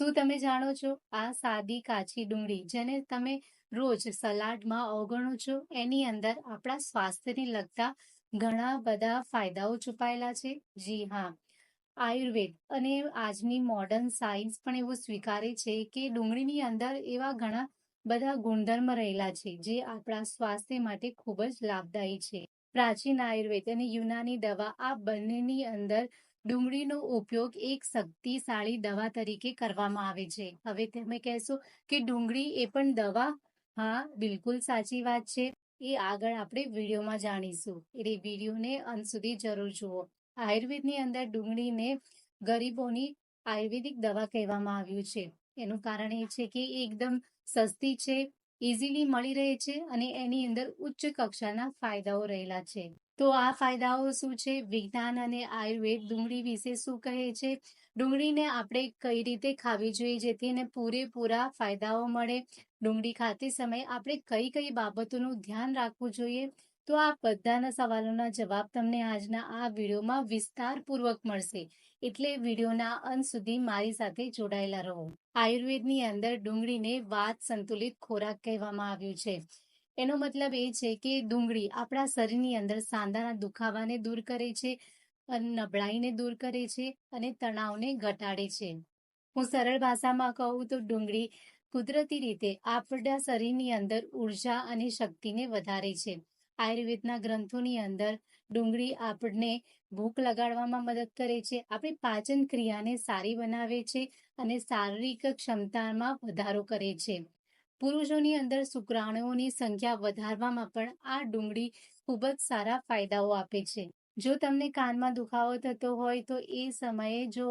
શું તમે જાણો છો? આ સાદી કાચી ડુંગળી જેને તમે રોજ સલાડમાં અવગણો છો, એની અંદર આપણા સ્વાસ્થ્યને લગતા ઘણા બધા ફાયદાઓ છુપાયેલા છે? જી હા. આયુર્વેદ અને આજની મોડર્ન સાયન્સ પણ એવું સ્વીકારે છે કે ડુંગળીની અંદર એવા ઘણા બધા ગુણધર્મ રહેલા છે જે આપણા સ્વાસ્થ્ય માટે ખૂબ જ લાભદાયી છે. પ્રાચીન આયુર્વેદ અને યુનાની દવા આ બંનેની અંદર ડુંગળીનો ઉપયોગ એક શક્તિશાળી દવા તરીકે કરવામાં આવે છે. હવે તમે કહેશો કે ડુંગળી એ પણ દવા? હા, બિલકુલ સાચી વાત છે. એ આગળ આપણે વિડીયોમાં જાણીશું. એટલે વિડીયોને અંત સુધી જરૂર જુઓ. આયુર્વેદની અંદર ડુંગળીને ગરીબોની આયુર્વેદિક દવા કહેવામાં આવ્યું છે. એનું કારણ એ છે કે એકદમ સસ્તી છે ઇઝીલી મળી રહે છે અને એની અંદર ઉચ્ચ કક્ષાના ફાયદાઓ રહેલા છે. તો આ ફાયદાઓ શું છે? વિજ્ઞાન અને આયુર્વેદ ડુંગળી વિશે શું કહે છે? ડુંગળીને આપણે કઈ રીતે ખાવી જોઈએ જેથી એને પૂરેપૂરા ફાયદાઓ મળે? ડુંગળી ખાતી સમયે આપણે કઈ કઈ બાબતોનું ધ્યાન રાખવું જોઈએ? તો આ બધાના સવાલોના જવાબ તમને આજના આ વિડીયોમાં વિસ્તારપૂર્વક મળશે. એટલે વિડીયોના અંત સુધી મારી સાથે જોડાયેલા રહો. આયુર્વેદની અંદર ડુંગળીને વાત સંતુલિત ખોરાક કહેવામાં આવ્યું છે. એનો મતલબ એ છે કે ડુંગળી આપણા શરીરની અંદર સાંધાના દુખાવાને દૂર કરે છે નબળાઈને દૂર કરે છે અને તણાવને ઘટાડે છે. હું સરળ ભાષામાં કહું તો ડુંગળી કુદરતી રીતે આપણા શરીરની અંદર ઊર્જા અને શક્તિને વધારે છે. આયુર્વેદના ગ્રંથોની અંદર ડુંગળી આપણને ભૂખ લગાડવામાં મદદ કરે છે, આપણી પાચન ક્રિયાને સારી બનાવે છે અને શારીરિક ક્ષમતામાં વધારો કરે છે. પુરુષોની અંદર શુક્રાણુઓની સંખ્યા વધારવામાં પણ આ ડુંગળી ખૂબ જ સારા ફાયદાઓ આપે છે. જો તમને કાનમાં દુખાવો થતો હોય તો એ સમયે જો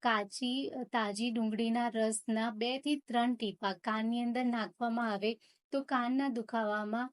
કાચી, તાજી ડુંગળીના રસના બેથી ત્રણ ટીપા કાનની અંદર નાખવામાં આવે તો કાનના દુખાવામાં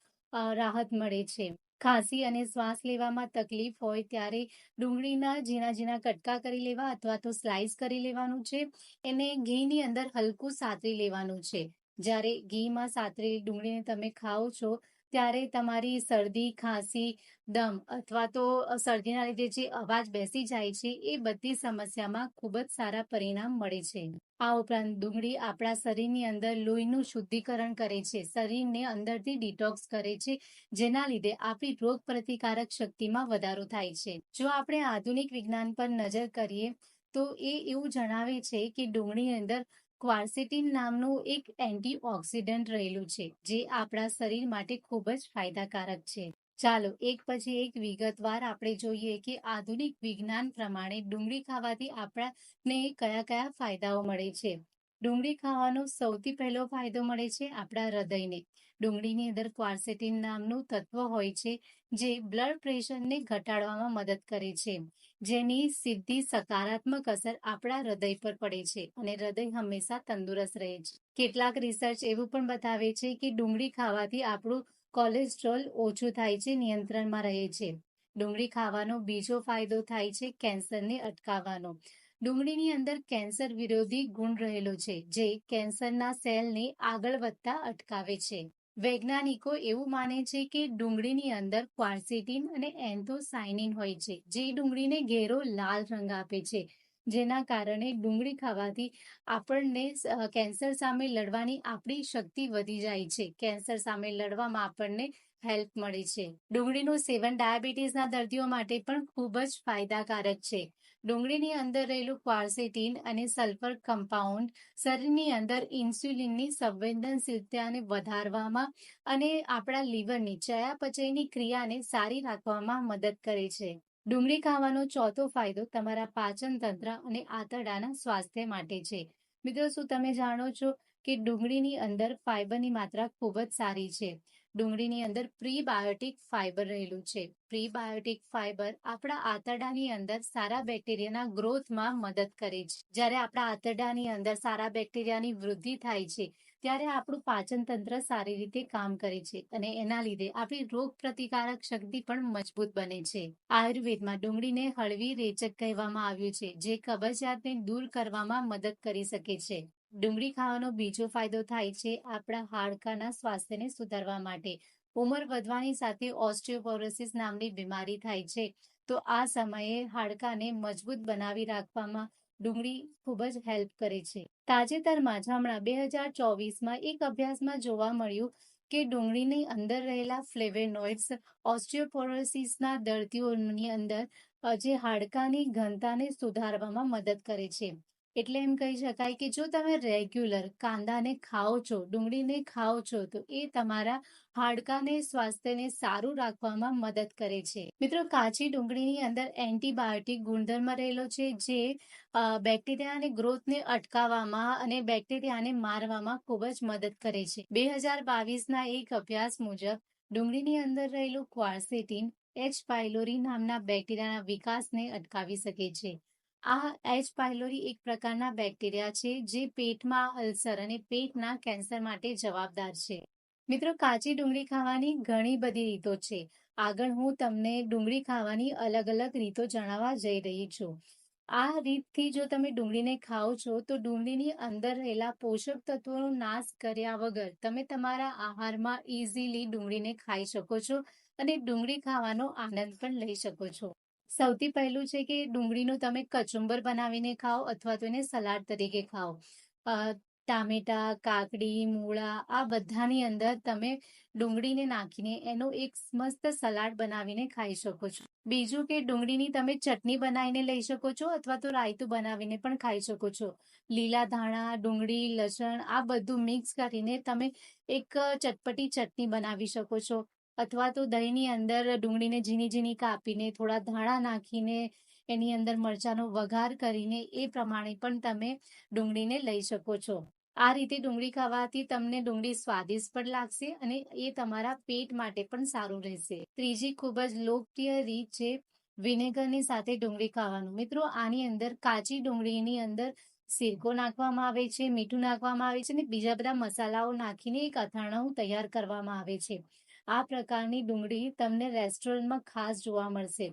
રાહત મળે છે. ખાંસી અને શ્વાસ લેવામાં તકલીફ હોય ત્યારે ડુંગળીના ઝીણા ઝીણા કટકા કરી લેવા અથવા તો સ્લાઇસ કરી લેવાનું છે. એને ઘીની અંદર હલકું સાતરી લેવાનું છે. જ્યારે ઘીમાં સાતરેલી ડુંગળીને તમે ખાઓ છો, ત્યારે તમારી શરદી, ખાંસી, દમ અથવા તો શરદીના લીધે જે અવાજ બેસી જાય છે, એ બધી સમસ્યામાં ખૂબ જ સારા પરિણામ મળે છે. આ ઉપરાંત ડુંગળી આપણા શરીરની અંદર લોહીનું શુદ્ધિકરણ કરે છે, શરીરને અંદરથી ડિટોક્સ કરે છે, જેના લીધે આપણી રોગ પ્રતિકારક શક્તિમાં વધારો થાય છે. જો આપણે આધુનિક વિજ્ઞાન પર નજર કરીએ, તો એ એવું જણાવે છે કે ડુંગળીની અંદર ક્વાર્સેટિન નામનું એક એન્ટીઓક્સિડન્ટ રહેલું છે, જે આપણા શરીર માટે ખૂબ જ ફાયદાકારક છે. ચાલો, એક પછી એક વિગતવાર આપણે જોઈએ કે આધુનિક વિજ્ઞાન પ્રમાણે ડુંગળી ખાવાથી આપણાને કયા કયા ફાયદાઓ મળે છે. ડુંગળી ખાવાનો સૌથી પહેલો ફાયદો મળે છે આપણા હૃદયને. ડુંગળીની અંદર ક્વાર્સેટિન નામનું તત્વ હોય છે, જે બ્લડ પ્રેશરને ઘટાડવામાં મદદ કરે છે. જેની સીધી સકારાત્મક અસર આપણા હૃદય પર પડે છે અને હૃદય હંમેશા તંદુરસ્ત રહે છે. કેટલાક રિસર્ચ એવું પણ બતાવે છે કે ડુંગળી ખાવાથી આપણું કોલેસ્ટ્રોલ ઓછું થાય છે, નિયંત્રણમાં રહે છે. ડુંગળી ખાવાનો બીજો ફાયદો થાય છે કેન્સરને અટકાવવાનો. ડુંગળીની અંદર કેન્સર વિરોધી ગુણ રહેલો છે, જે કેન્સરના સેલને આગળ વધતા અટકાવે છે. વૈજ્ઞાનિકો એવું માને છે કે ડુંગળીની અંદર ક્વાર્સેટિન અને એન્થોસાઇનિન હોય છે, જે ડુંગળીને ઘેરો લાલ રંગ આપે છે, જેના કારણે ડુંગળી ખાવાથી આપણને કેન્સર સામે લડવાની આપણી શક્તિ વધી જાય છે. કેન્સર સામે લડવામાં આપણને હેલ્પ મળી છે. ડુંગળીનું સેવન ડાયાબિટીસના દર્દીઓ માટે પણ ખૂબ જ ફાયદાકારક છે. ડુંગળીની અંદર રહેલું ક્વાર્સેટીન અને સલ્ફર કમ્પાઉન્ડ શરીરની અંદર ઇન્સ્યુલિનની સંવેદનશીલતાને વધારવામાં અને આપણા લીવરની ચયાપચયની ક્રિયાને સારી રાખવામાં મદદ કરે છે. ડુંગળી ખાવાનો ચોથો ફાયદો તમારા પાચન તંત્ર અને આંતરડાના સ્વાસ્થ્ય માટે છે. મિત્રો, શું તમે જાણો છો કે ડુંગળીની અંદર ફાઈબરની માત્રા ખૂબ જ સારી છે? ડુંગળીની અંદર પ્રીબાયોટિક ફાઈબર રહેલું છે. પ્રીબાયોટિક ફાઈબર આપણા આંતરડાની અંદર સારા બેક્ટેરિયાના ગ્રોથમાં મદદ કરે છે. જ્યારે આપણા આંતરડાની અંદર સારા બેક્ટેરિયાની વૃદ્ધિ થાય છે, ત્યારે આપણું પાચન તંત્ર સારી રીતે કામ કરે છે અને એના લીધે આપણી રોગ પ્રતિકારક શક્તિ પણ મજબૂત બને છે. આયુર્વેદમાં ડુંગળીને હળવી રેચક કહેવામાં આવ્યું છે, જે કબજિયાતને દૂર કરવામાં મદદ કરી શકે છે. ડુંગળી ખાવાનો બીજો ફાયદો થાય છે આપણા હાડકાના સ્વાસ્થ્યને સુધારવા માટે. ઉંમર વધવાની સાથે ઓસ્ટિયોપોરોસિસ નામની બીમારી થાય છે. તો આ સમયે હાડકાને મજબૂત બનાવી રાખવામાં ડુંગળી ખૂબ જ હેલ્પ કરે છે. તાજેતરમાં જ હમણાં બે હજાર ચોવીસમાં એક અભ્યાસમાં જોવા મળ્યું કે ડુંગળીની અંદર રહેલા ફ્લેવેનોઇડ્સ ઓસ્ટિયોપોરોસિસના દર્દીઓની અંદર જે હાડકાની ઘનતાને સુધારવામાં મદદ કરે છે. એટલે એમ કહી શકાય કે જો તમે રેગ્યુલર કાંદાને ખાઓ છો, ડુંગળીને ખાઓ છો, તો એ તમારા હાડકાને, સ્વાસ્થ્યને સારું રાખવામાં મદદ કરે છે. મિત્રો, કાચી ડુંગળીની અંદર એન્ટીબાયોટિક ગુણધર્મ રહેલો છે જે બેક્ટેરિયાની ગ્રોથને અટકાવવામાં અને બેક્ટેરિયાને મારવામાં ખૂબ જ મદદ કરે છે. બે હજાર બાવીસના એક અભ્યાસ મુજબ, ડુંગળીની અંદર રહેલું ક્વાર્સેટિન એચ પાયલોરી નામના બેક્ટેરિયાના વિકાસને અટકાવી શકે છે. આ એચ પાયલોરી એક પ્રકારના બેક્ટેરિયા છે, જે પેટમાં અલ્સર અને પેટના કેન્સર માટે જવાબદાર છે. મિત્રો, કાચી ડુંગળી ખાવાની ઘણી બધી રીતો છે. આગળ હું તમને ડુંગળી ખાવાની અલગ અલગ રીતો જણાવવા જઈ રહી છું. આ રીતથી જો તમે ડુંગળીને ખાઓ છો, તો ડુંગળીની અંદર રહેલા પોષક તત્વોનો નાશ કર્યા વગર તમે તમારા આહારમાં ઇઝીલી ડુંગળીને ખાઈ શકો છો અને ડુંગળી ખાવાનો આનંદ પણ લઈ શકો છો. સૌથી પહેલું છે કે ડુંગળીનું તમે કચુંબર બનાવીને ખાઓ અથવા તો એને સલાડ તરીકે ખાઓ. ટામેટા, કાકડી, મૂળા આ બધાની અંદર તમે ડુંગળીને નાખીને એનો એક મસ્ત સલાડ બનાવીને ખાઈ શકો છો. બીજું કે ડુંગળીની તમે ચટણી બનાવીને લઈ શકો છો અથવા તો રાયતું બનાવીને પણ ખાઈ શકો છો. લીલા ધાણા, ડુંગળી, લસણ આ બધું મિક્સ કરીને તમે એક ચટપટી ચટણી બનાવી શકો છો. અથવા તો દહીંની અંદર ડુંગળીને ઝીણી ઝીણી કાપીને, થોડા ધાણા નાખીને, એની અંદર મરચાંનો વઘાર કરીને એ પ્રમાણે પણ તમે ડુંગળીને લઈ શકો છો. આ રીતે ડુંગળી ખાવાથી તમને ડુંગળી સ્વાદિષ્ટ પણ લાગશે અને એ તમારા પેટ માટે પણ સારું રહેશે. ત્રીજી ખૂબ જ લોકપ્રિય રીત છે વિનેગરની સાથે ડુંગળી ખાવાનું. મિત્રો, આની અંદર કાચી ડુંગળીની અંદર સિરકો નાખવામાં આવે છે, મીઠું નાખવામાં આવે છે અને બીજા બધા મસાલાઓ નાખીને એક અથાણું તૈયાર કરવામાં આવે છે. આ પ્રકારની ડુંગળી તમને રેસ્ટોરન્ટમાં ખાસ જોવા મળશે.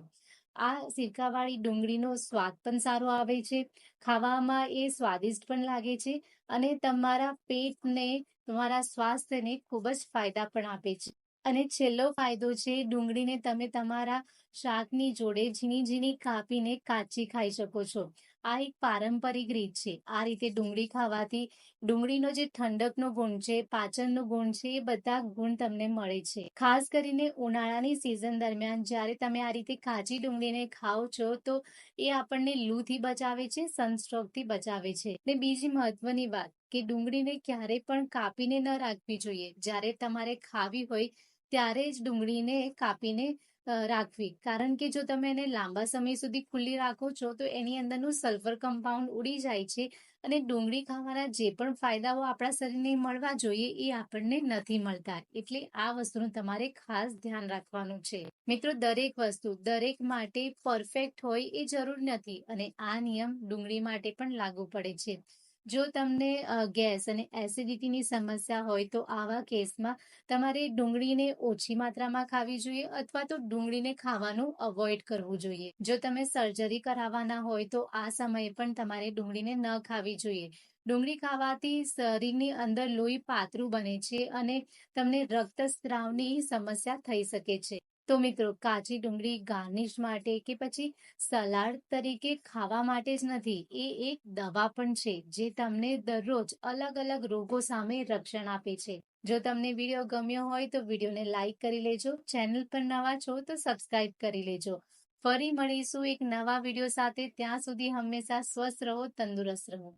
આ સિરકાવાળી ડુંગળીનો સ્વાદ પણ સારો આવે છે, ખાવામાં એ સ્વાદિષ્ટ પણ લાગે છે અને તમારા પેટને, તમારા સ્વાસ્થ્યને ખૂબ જ ફાયદા પણ આપે છે. અને છેલ્લો ફાયદો છે, ડુંગળીને તમે તમારા શાકની જોડે ઝીણી ઝીણી કાપીને કાચી ખાઈ શકો છો. આ એક પારંપરિક રીત છે. આ રીતે ડુંગળી ખાવાથી ડુંગળીનો જે ઠંડકનો ગુણ છે, પાચનનો ગુણ છે, એ બધા ગુણ તમને મળે છે. ખાસ કરીને ઉનાળાની સિઝન દરમિયાન જ્યારે તમે આ રીતે કાચી ડુંગળીને ખાઓ છો, તો એ આપણને લૂથી બચાવે છે, સનસ્ટ્રોકથી બચાવે છે. ને બીજી મહત્વની વાત કે ડુંગળીને ક્યારે પણ કાપીને ન રાખવી જોઈએ. જ્યારે તમારે ખાવી હોય ત્યારે જ ડુંગળીને કાપીને રાખવી. કારણ કે જો તમે એને લાંબા સમય સુધી ખુલ્લી રાખો છો, તો એની અંદરનું સલ્ફર કમ્પાઉન્ડ ઉડી જાય છે અને ડુંગળી ખાવાના જે પણ ફાયદાઓ આપણા શરીરને મળવા જોઈએ એ આપણને નથી મળતા. એટલે આ વસ્તુનું તમારે ખાસ ધ્યાન રાખવાનું છે. મિત્રો, દરેક વસ્તુ, દરેક માટે પરફેક્ટ હોય એ જરૂર નથી અને આ નિયમ ડુંગળી માટે પણ લાગુ પડે છે. જો તમને ગેસ અને એસિડિટીની સમસ્યા હોય તો આવા કેસમાં તમારે ડુંગળીને ઓછી માત્રામાં ખાવી જોઈએ અથવા તો ડુંગળીને ખાવાનું અવોઇડ કરવું જોઈએ. જો તમે સર્જરી કરાવવાના હોય તો આ સમયે પણ તમારે ડુંગળીને ન ખાવી જોઈએ. ડુંગળી ખાવાથી શરીરની અંદર લોહી પાતળું બને છે અને તમને રક્તસ્રાવની સમસ્યા થઈ શકે છે. તો મિત્રો, કાચી ડુંગળી ગાર્નિશ માટે કે પછી સલાડ તરીકે ખાવા માટે જ નથી, એ એક દવા પણ છે, જે તમને દરરોજ અલગ અલગ રોગો સામે રક્ષણ આપે છે. જો તમને વીડિયો ગમ્યો હોય તો વિડીયોને લાઈક કરી લેજો, ચેનલ પર નવા છો તો સબસ્ક્રાઇબ કરી લેજો. ફરી મળીશું એક નવા વીડિયો સાથે, ત્યાં સુધી હંમેશા સ્વસ્થ રહો, તંદુરસ્ત રહો.